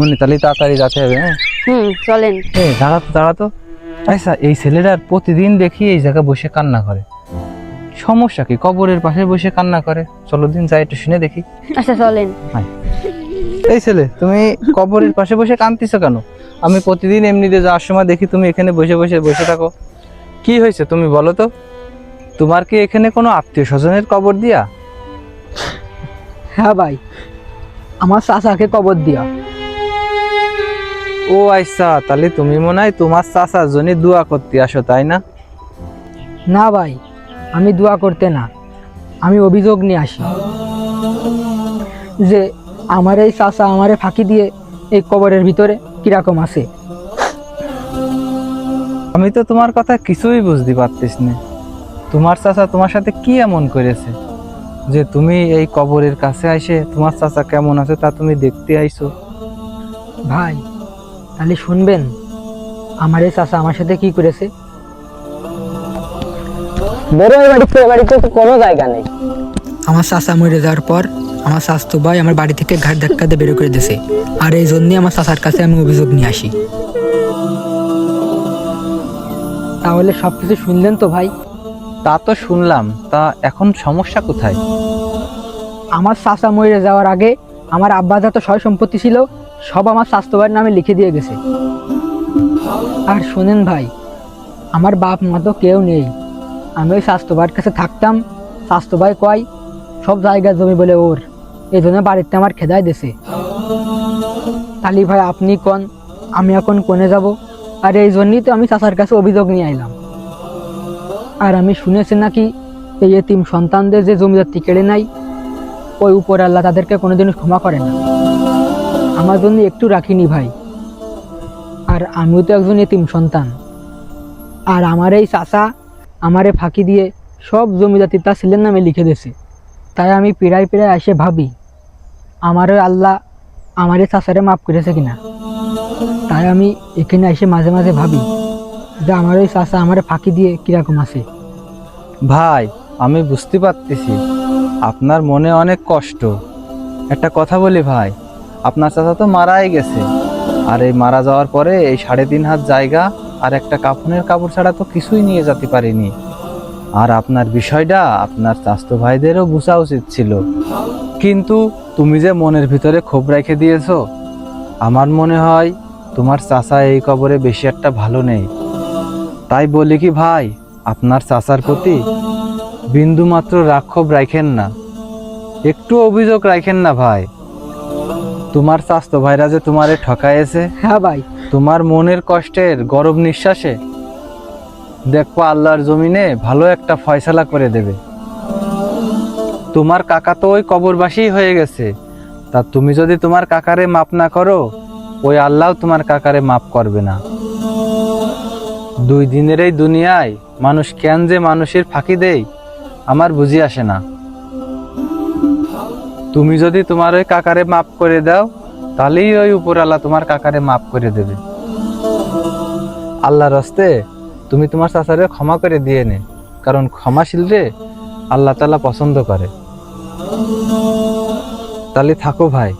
মনে তাহলে তাড়াতাড়ি যেতে হবে হ্যাঁ? হুম চলেন। এ দাঁড়া তো দাঁড়া তো। আচ্ছা এই ছেলেটার প্রতিদিন দেখি এই জায়গায় বসে কান্না করে। সমস্যা কি? কবরের পাশে বসে কান্না করে। চলো দিন যাই একটু শুনে দেখি। আচ্ছা চলেন। এই ছেলে তুমি কবরের পাশে বসে কাঁদতেছো কেন? আমি প্রতিদিন এমনিতে যাওয়ার সময় দেখি তুমি এখানে বসে বসে বসে থাকো। কি হয়েছে তুমি বলো তো? তোমার কি এখানে কোনো আত্মীয় স্বজনের কবর দিয়া? হ্যাঁ ভাই আমার চাচাকে কবর দিয়া। ও আইসা তাহলে তুমি মনে হয় তোমার চাচার জন্য দোয়া করতে আসো তাই না? না ভাই আমি দোয়া করতে না। আমি অভিযোগ নিয়ে আসি। যে আমার এই চাচা আমারে ফাঁকি দিয়ে এই কবরের ভিতরে কীরকম আছে। আমি তো তোমার কথা কিছুই বুঝতে পারতিস না তোমার চাচা তোমার সাথে কি এমন করেছে? যে তুমি এই কবরের কাছে আইসে তোমার চাচা কেমন আছে তা তুমি দেখতে আইছো ভাই তাহলে শুনবেন? আমার এই চাচা আমার সাথে কি করেছে? বড় এই বাড়িতে বাড়িতে তো কোনো জায়গা নেই। আমার চাচা মরে যাওয়ার পর আমার স্বাস্থ্য ভাই আমার বাড়ি থেকে ঘাট ধাক্কা দিয়ে বের করে দিয়েছে। আর এই জন্যই আমার চাচার কাছে আমি অভিযোগ নিয়ে আসি। তাহলে সব কিছু শুনলেন তো ভাই? তা তো শুনলাম তা এখন সমস্যা কোথায়? আমার চাচা মরে যাওয়ার আগে আমার আব্বা যত সয় সম্পত্তি ছিল সব আমার স্বাস্থ্য নামে লিখে দিয়ে গেছে। আর শোনেন ভাই, আমার বাপ মা তো কেউ নেই। আমি ওই স্বাস্থ্য ভাইয়ের কাছে থাকতাম স্বাস্থ্য ভাই কয়, সব জায়গা জমি বলে ওর। এই জন্য বাড়িতে আমার খেদায় দিছে তালি ভাই, আপনি কন, আমি এখন কোনে যাব? আর এই জন্যই তো আমি চাচার কাছে অভিযোগ নিয়ে আইলাম। আর আমি শুনেছি নাকি, এই এতিম সন্তানদের যে জমিদারটি কেড়ে নাই, ওই উপর আল্লাহ তাদেরকে কোনোদিনও ক্ষমা করে না। আমার জন্য একটু রাখিনি ভাই। আর আমিও তো একজন এতিম সন্তান। আর আমার এই চাচা আমারে ফাঁকি দিয়ে সব জমিদাতি তার ছেলের নামে লিখে দিয়েছে। তাই আমি পিড়ায় পিড়ায় এসে ভাবি, আমারও আল্লাহ আমার চাচারে মাফ করেছে কিনা। তাই আমি এখানে এসে মাঝে মাঝে ভাবি যে আমার ওই চাচা আমারে ফাঁকি দিয়ে কীরকম আছে। ভাই, আমি বুঝতে পারতেছি। আপনার মনে অনেক কষ্ট। একটা কথা বলি ভাই আপনার চাচা তো মারাই গেছে। আর এই মারা যাওয়ার পরে এই সাড়ে তিন হাত জায়গা আর একটা কাফনের কাপড় ছাড়া তো কিছুই নিয়ে যেতে পারিনি। আর আপনার বিষয়টা আপনার চাস্তো ভাইদেরও বোঝা উচিত ছিল। কিন্তু তুমি যে মনের ভিতরে ক্ষোভ রেখে দিয়েছ, আমার মনে হয় তোমার চাচা এই কবরে বেশি একটা ভালো নেই। তাই বলি কি ভাই, আপনার চাচার প্রতি বিন্দু মাত্র রাক্ষোভ রাখেন না। একটু অভিযোগ রাখেন না ভাই। তোমার স্বাস্থ্য ভাইরা যে তোমারে ঠকাইছে হ্যাঁ ভাই। তোমার মনের কষ্টের গরম নিঃশ্বাসে দেখব আল্লাহর জমিনে ভালো একটা ফয়সালা করে দেবে। তোমার কাকা তো ওই কবরবাসী হয়ে গেছে। তা তুমি যদি তোমার কাকারে মাপ না করো ওই আল্লাহ তোমার কাকারে মাপ করবে না। দুই দিনের এই দুনিয়ায় মানুষ কেন যে মানুষের ফাঁকি দেয় আমার বুঝি আসে না। তুমি যদি তোমার ওই কাকারে মাপ করে দাও, তাহলেই ওই উপরওয়ালা তোমার কাকারে মাপ করে দেবে। আল্লাহর হস্তে তুমি তোমার চাচারে ক্ষমা করে দিয়ে নে, কারণ ক্ষমাশীল রে আল্লাহ তালা পছন্দ করে। তাহলে থাকো ভাই।